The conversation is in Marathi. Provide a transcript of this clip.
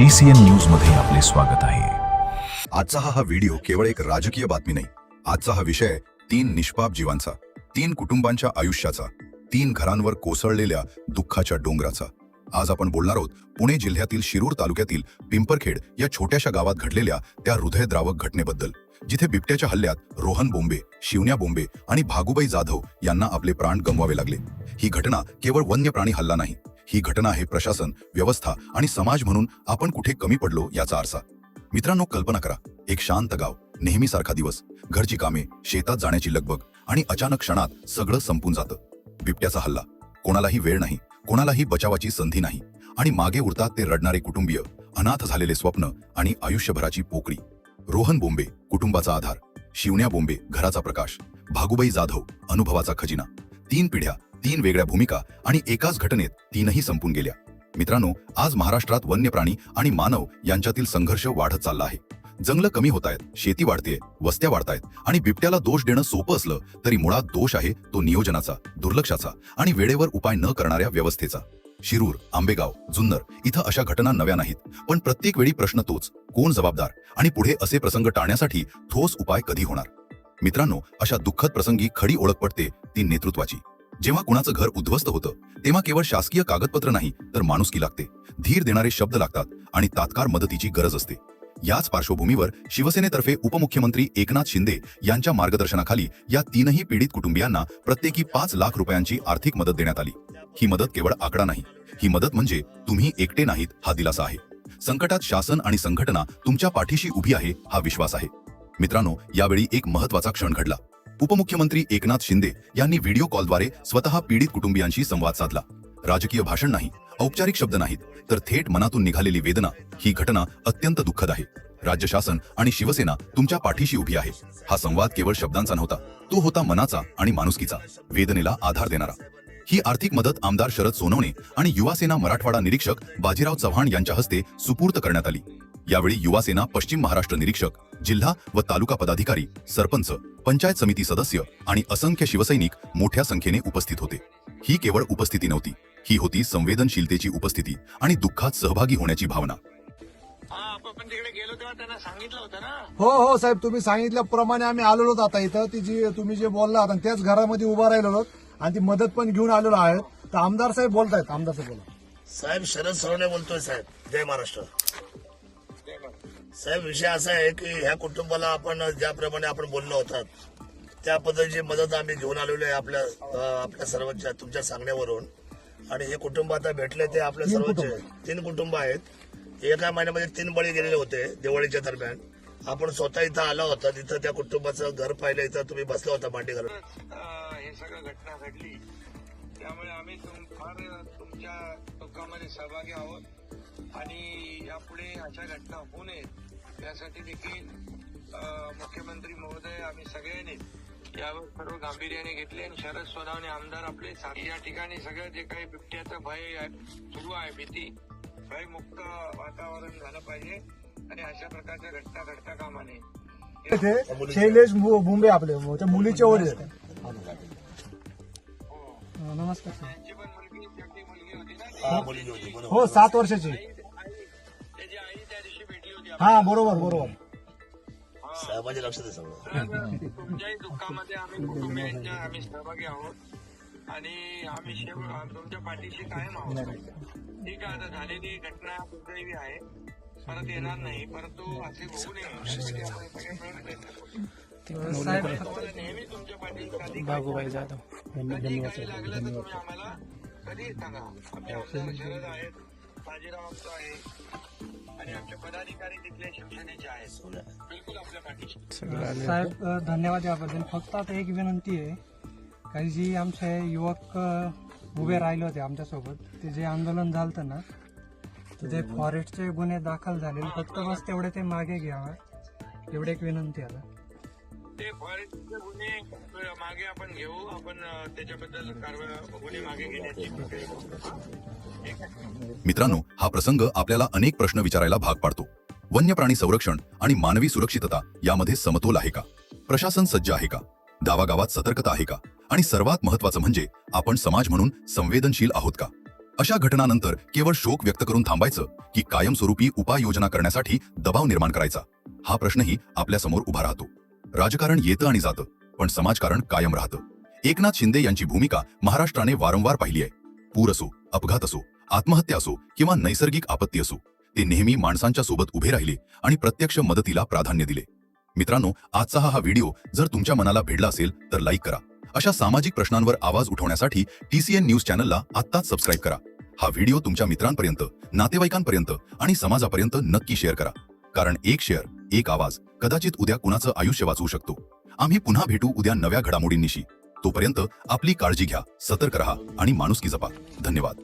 टी सी एन न्यूजमध्ये आपले स्वागत आहे. आजचा हा व्हिडिओ केवळ एक राजकीय बातमी नाही. आजचा हा विषय तीन निष्पाप जीवांचा तीन कुटुंबांच्या आयुष्याचा तीन घरांवर कोसळलेल्या दुःखाच्या डोंगराचा. आज आपण बोलणार आहोत पुणे जिल्ह्यातील शिरूर तालुक्यातील पिंपरखेड या छोट्याशा गावात घडलेल्या त्या हृदयद्रावक घटनेबद्दल जिथे बिबट्याच्या हल्ल्यात रोहन बोंबे शिवन्या बोंबे आणि भागुबाई जाधव यांना आपले प्राण गमवावे लागले. ही घटना केवळ वन्य प्राणी हल्ला नाही ही घटना आहे प्रशासन व्यवस्था आणि समाज म्हणून आपण कुठे कमी पडलो याचा आरसा. मित्रांनो कल्पना करा. एक शांत गाव नेहमीसारखा दिवस. घरची कामे शेतात जाण्याची लगबग आणि अचानक क्षणात सगळं संपून जातं. बिबट्याचा हल्ला. कोणालाही वेळ नाही कोणालाही बचावाची संधी नाही आणि मागे उरतात ते रडणारे कुटुंबीय अनाथ झालेले स्वप्न आणि आयुष्यभराची पोकळी. रोहन बोंबे कुटुंबाचा आधार. शिवण्या बोंबे घराचा प्रकाश. भागुबाई जाधव अनुभवाचा खजिना. तीन पिढ्या तीन वेगळ्या भूमिका आणि एकाच घटनेत तीनही संपून गेल्या. मित्रांनो आज महाराष्ट्रात वन्य प्राणी आणि मानव यांच्यातील संघर्ष वाढत चालला आहे. जंगलं कमी होत आहेत शेती वाढतेय वस्त्या वाढतायत आणि बिबट्याला दोष देणं सोपं असलं तरी मुळात दोष आहे तो नियोजनाचा दुर्लक्षाचा आणि वेळेवर उपाय न करणाऱ्या व्यवस्थेचा. शिरूर आंबेगाव जुन्नर इथं अशा घटना नव्या नाहीत. पण प्रत्येक वेळी प्रश्न तोच कोण जबाबदार आणि पुढे असे प्रसंग टाळण्यासाठी ठोस उपाय कधी होणार? मित्रांनो अशा दुःखद प्रसंगी खडी ओळख पडते ती नेतृत्वाची. जेव्हा कुणाचं घर उद्ध्वस्त होतं तेव्हा केवळ शासकीय कागदपत्र नाही तर माणुसकी लागते. धीर देणारे शब्द लागतात आणि तात्काळ मदतीची गरज असते. याच पार्श्वभूमीवर शिवसेनेतर्फे उपमुख्यमंत्री एकनाथ शिंदे यांच्या मार्गदर्शनाखाली या तीनही पीडित कुटुंबियांना प्रत्येकी पाच लाख रुपयांची आर्थिक मदत देण्यात आली. ही मदत केवळ आकडा नाही. ही मदत म्हणजे तुम्ही एकटे नाहीत हा दिलासा आहे. संकटात शासन आणि संघटना तुमच्या पाठीशी उभी आहे हा विश्वास आहे. मित्रांनो यावेळी एक महत्त्वाचा क्षण घडला. उपमुख्यमंत्री एकनाथ शिंदे यांनी व्हिडिओ कॉलद्वारे स्वतः पीडित कुटुंबियांशी संवाद साधला. राजकीय भाषण नाही औपचारिक शब्द नाहीत तर थेट मनातून निघालेली वेदना ही घटना अत्यंत दुःखद आहे. राज्य शासन आणि शिवसेना तुमच्या पाठीशी उभी आहे. हा संवाद केवळ शब्दांचा नव्हता तो होता मनाचा आणि माणुसकीचा वेदनेला आधार देणारा. ही आर्थिक मदत आमदार शरद सोनवणे आणि युवासेना मराठवाडा निरीक्षक बाजीराव चव्हाण यांच्या हस्ते सुपूर्त करण्यात आली. यावेळी युवासेना पश्चिम महाराष्ट्र निरीक्षक जिल्हा व तालुका पदाधिकारी सरपंच पंचायत समिती सदस्य आणि असंख्य शिवसैनिक मोठ्या संख्येने उपस्थित होते. ही केवळ उपस्थिती नव्हती ही होती संवेदनशीलतेची उपस्थिती आणि दुःखात सहभागी होण्याची भावना. हा आपण तिकडे गेलो तेव्हा त्यांना सांगितलं होतं ना? हो हो साहेब तुम्ही सांगितल्याप्रमाणे आम्ही आलेलो आता. इथं ती जी तुम्ही जे बोलला त्याच घरामध्ये उभा राहिलो आणि ती मदत पण घेऊन आलेलो आहेत तर आमदार साहेब बोलतायत. आमदार साहेब बोला. साहेब शरद सोनवणे बोलतोय साहेब. जय महाराष्ट्र. साहेब विषय असा आहे की ह्या कुटुंबाला आपण ज्याप्रमाणे आपण बोललो होतात त्या पद्धतीची मदत आम्ही घेऊन आलेलो आहे आपल्या आपल्या सर्वांच्या तुमच्या सांगण्यावरून. आणि हे कुटुंब आता भेटले ते आपल्या सर्वांचे कुटुंब. तीन कुटुंब आहेत. एका महिन्यामध्ये तीन बळी गेलेले होते दिवाळीच्या दरम्यान. आपण स्वतः इथं आला होता तिथं त्या कुटुंबाचं घर पाहिलं इथं तुम्ही बसला होता मांडी घालून. अं, हे सगळं घटना घडली. त्यामुळे आम्ही तुम फार तुमच्या दुःखामध्ये सहभागी आहोत. आणि यापुढे अशा घटना होऊ नयेत यासाठी देखील मुख्यमंत्री महोदय आम्ही सगळ्यांनी यावर सर्व गांभीर्याने घेतले आणि शरद सोनावणे आमदार आपले साथी या ठिकाणी सगळं जे काही बिबट्याचं भय सुरू आहे भीती भयमुक्त वातावरण झालं पाहिजे आणि अशा प्रकारच्या घटना घडता कामा नये इथे शैलेश भुंबे आपले मुलीचे वडील आहेत. नमस्कार. त्यांची पण मुलगी होती. हा. बरोबर हो सात वर्षाची. आई- त्याची आई त्या दिवशी भेटली होती हा बरोबर बरोबर. साहेबांच्या लक्षात आहे सगळं. तर तुमच्याही दुःखामध्ये आम्ही कुटुंबियांच्या आम्ही सहभागी आहोत. आणि आम्ही शेव तुमच्या पाठीशी कायम आहोत. ठीक आहे आता झालेली घटना दुर्दैवी आहे. परत येणार नाही परंतु असे होऊ नये. यासाठी आपण सगळे मिळून प्रयत्न करू. आम्हाला नेहमी तुमच्या पाठीशी कधी काही लागलं तर तुम्ही आम्हाला कधीही सांगा? आमचे आमदार शरद आहेत बाजीराव आमचा आहे आणि आमचे पदाधिकारी तिथले शिवसेनेचे आहेत. बिलकुल आपल्या पाठीशी. साहेब अ, धन्यवाद याबद्दल. फक्त आता एक विनंती आहे काही जी आमचे युवक अ, उभे राहिले होते आमच्यासोबत ते जे आंदोलन झालं ना तर ते फॉरेस्टचे गुन्हे दाखल झाले फक्त बस तेवढे ते मागे घ्यावे. एवढी एक विनंती आता. ते फॉरेस्टचे गुन्हे मागे आपण घेऊ. आपण त्याच्याबद्दल गुन्हे मागे घेण्याची मित्रांनो हा प्रसंग आपल्याला अनेक प्रश्न विचारायला भाग पाडतो. वन्य प्राणी संरक्षण आणि मानवी सुरक्षितता यामध्ये समतोल आहे का? प्रशासन सज्ज आहे का? गावागावात सतर्कता आहे का? आणि सर्वात महत्वाचं म्हणजे आपण समाज म्हणून संवेदनशील आहोत का? अशा घटनानंतर केवळ शोक व्यक्त करून थांबायचं की कायमस्वरूपी उपाययोजना करण्यासाठी दबाव निर्माण करायचा? हा प्रश्नही आपल्यासमोर उभा राहतो. राजकारण येतं आणि जातं पण समाजकारण कायम राहतं. एकनाथ शिंदे यांची भूमिका महाराष्ट्राने वारंवार पाहिली आहे. पूर असो अपघात असो आत्महत्या असो किंवा नैसर्गिक आपत्ती असो ते नेहमी माणसांच्या सोबत उभे राहिले आणि प्रत्यक्ष मदतीला प्राधान्य दिले. मित्रांनो आजचा हा व्हिडिओ जर तुमच्या मनाला भिडला असेल तर लाईक करा. अशा सामाजिक प्रश्नांवर आवाज उठवण्यासाठी टीसीएन न्यूज चॅनलला आत्ताच सबस्क्राईब करा. हा व्हिडिओ तुमच्या मित्रांपर्यंत नातेवाईकांपर्यंत आणि समाजापर्यंत नक्की शेअर करा. कारण एक शेअर एक आवाज. कदाचित उद्या कुणाचं आयुष्य वाचवू शकतो. आम्ही पुन्हा भेटू उद्या नव्या घडामोडींनिशी. तोपर्यंत आपली काळजी घ्या सतर्क रहा आणि माणुसकी जपा. धन्यवाद.